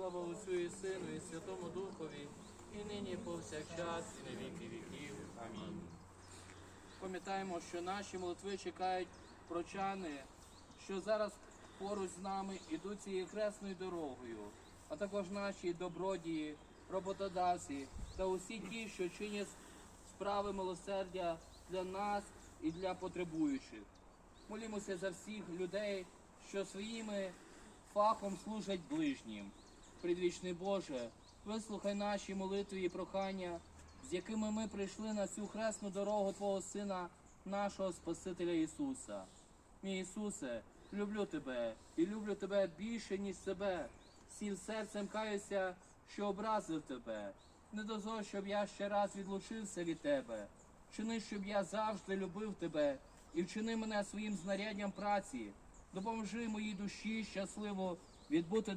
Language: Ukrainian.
Слава Отцю і Сину, і Святому Духові, і нині, і повсякчас, і на віки віків. Амінь. Пам'ятаємо, що наші молитви чекають прочани, що зараз поруч з нами ідуть цією хресною дорогою, а також наші добродії, роботодавці та усі ті, що чинять справи милосердя для нас і для потребуючих. Молімося за всіх людей, що своїми фахом служать ближнім. Предвічний Боже, вислухай наші молитви і прохання, з якими ми прийшли на цю хресну дорогу Твого Сина, нашого Спасителя Ісуса. Мій Ісусе, люблю Тебе і люблю Тебе більше, ніж себе. Всім серцем каюся, що образив Тебе. Не дозволь, щоб я ще раз відлучився від Тебе. Чини, щоб я завжди любив Тебе і вчини мене своїм знаряддям праці. Допоможи моїй душі щасливо відбути